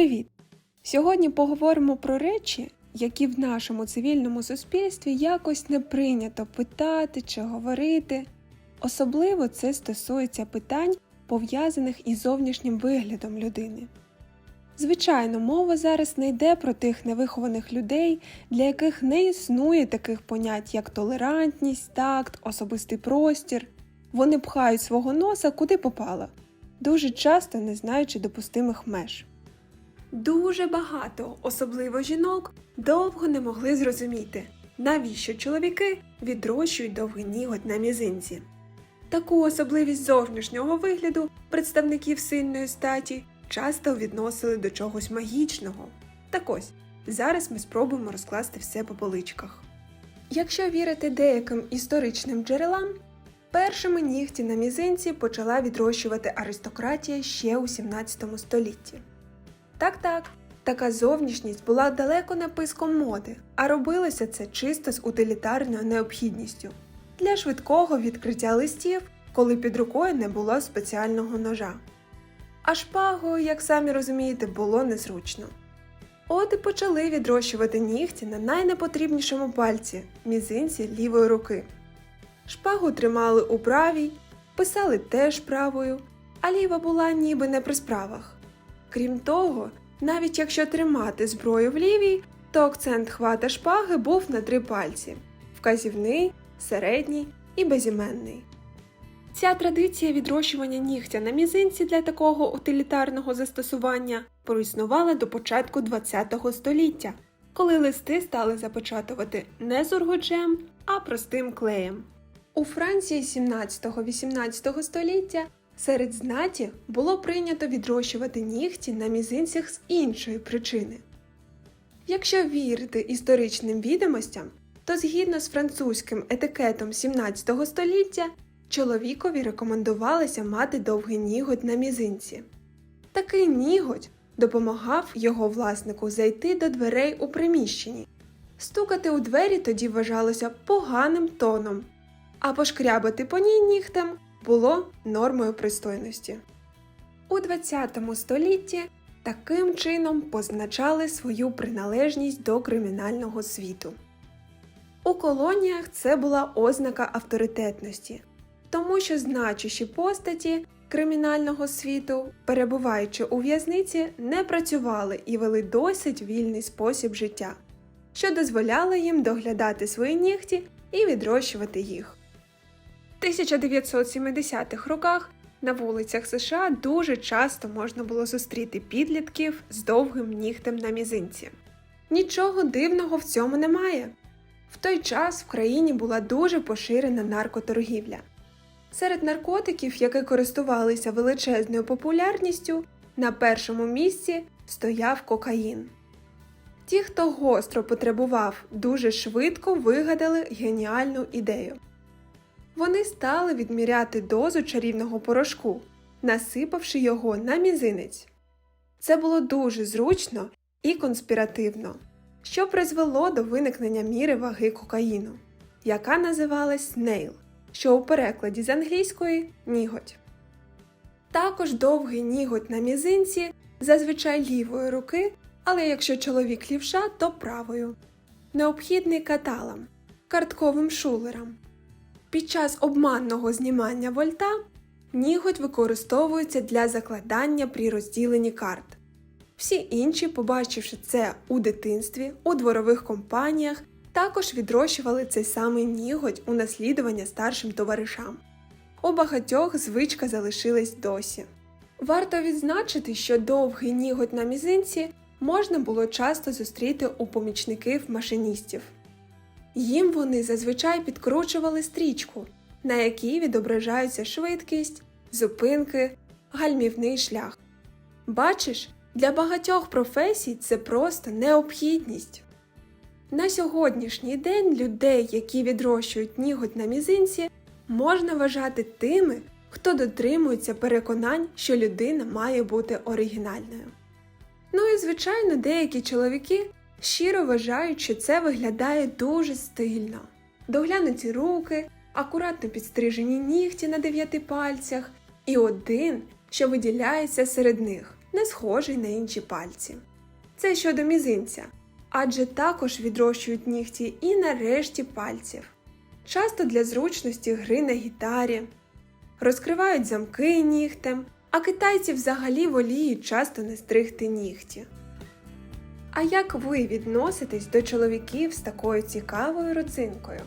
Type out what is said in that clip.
Привіт! Сьогодні поговоримо про речі, які в нашому цивільному суспільстві якось не прийнято питати чи говорити. Особливо це стосується питань, пов'язаних із зовнішнім виглядом людини. Звичайно, мова зараз не йде про тих невихованих людей, для яких не існує таких понять, як толерантність, такт, особистий простір. Вони пхають свого носа куди попало, дуже часто не знаючи допустимих меж. Дуже багато, особливо жінок, довго не могли зрозуміти, навіщо чоловіки відрощують довгий ніготь на мізинці. Таку особливість зовнішнього вигляду представників сильної статі часто відносили до чогось магічного. Так ось, зараз ми спробуємо розкласти все по поличках. Якщо вірити деяким історичним джерелам, першими нігті на мізинці почала відрощувати аристократія ще у 17 столітті. Так так, така зовнішність була далеко не писком моди, а робилося це чисто з утилітарною необхідністю для швидкого відкриття листів, коли під рукою не було спеціального ножа. А шпагою, як самі розумієте, було незручно. От і почали відрощувати нігті на найнепотрібнішому пальці мізинці лівої руки. Шпагу тримали у правій, писали теж правою, а ліва була ніби не при справах. Крім того, навіть якщо тримати зброю в лівій, то акцент хвата шпаги був на три пальці вказівний, середній і безіменний. Ця традиція відрощування нігтя на мізинці для такого утилітарного застосування проіснувала до початку ХХ століття, коли листи стали запечатувати не сургучем, а простим клеєм. У Франції 17-18 століття серед знаті було прийнято відрощувати нігті на мізинцях з іншої причини. Якщо вірити історичним відомостям, то згідно з французьким етикетом 17 століття чоловікові рекомендувалося мати довгий ніготь на мізинці. Такий ніготь допомагав його власнику зайти до дверей у приміщенні. Стукати у двері тоді вважалося поганим тоном, а пошкрябати по ній нігтем було нормою пристойності. У 20 столітті таким чином позначали свою приналежність до кримінального світу. У колоніях це була ознака авторитетності, тому що значущі постаті кримінального світу, перебуваючи у в'язниці, не працювали і вели досить вільний спосіб життя, що дозволяло їм доглядати свої нігті і відрощувати їх. В 1970-х роках на вулицях США дуже часто можна було зустріти підлітків з довгим нігтем на мізинці. Нічого дивного в цьому немає. В той час в країні була дуже поширена наркоторгівля. Серед наркотиків, які користувалися величезною популярністю, на першому місці стояв кокаїн. Ті, хто гостро потребував, дуже швидко вигадали геніальну ідею. Вони стали відміряти дозу чарівного порошку, насипавши його на мізинець. Це було дуже зручно і конспіративно, що призвело до виникнення міри ваги кокаїну, яка називалась нейл, що у перекладі з англійської ніготь. Також довгий ніготь на мізинці, зазвичай лівої руки, але якщо чоловік лівша, то правою. Необхідний каталам, картковим шулерам. Під час обманного знімання вольта ніготь використовується для закладання при розділенні карт. Всі інші, побачивши це у дитинстві, у дворових компаніях, також відрощували цей самий ніготь у наслідування старшим товаришам. У багатьох звичка залишилась досі. Варто відзначити, що довгий ніготь на мізинці можна було часто зустріти у помічників машиністів. Їм вони зазвичай підкручували стрічку, на якій відображаються швидкість, зупинки, гальмівний шлях. Бачиш, для багатьох професій це просто необхідність. На сьогоднішній день людей, які відрощують ніготь на мізинці, можна вважати тими, хто дотримується переконань, що людина має бути оригінальною. Ну і звичайно, деякі чоловіки щиро вважають, що це виглядає дуже стильно. Доглянуті руки, акуратно підстрижені нігті на дев'яти пальцях, і один, що виділяється серед них не схожий на інші пальці. Це щодо мізинця, адже також відрощують нігті і на решті пальців. Часто для зручності гри на гітарі, розкривають замки нігтем, а китайці взагалі воліють часто не стригти нігті. А як ви відноситесь до чоловіків з такою цікавою родзинкою?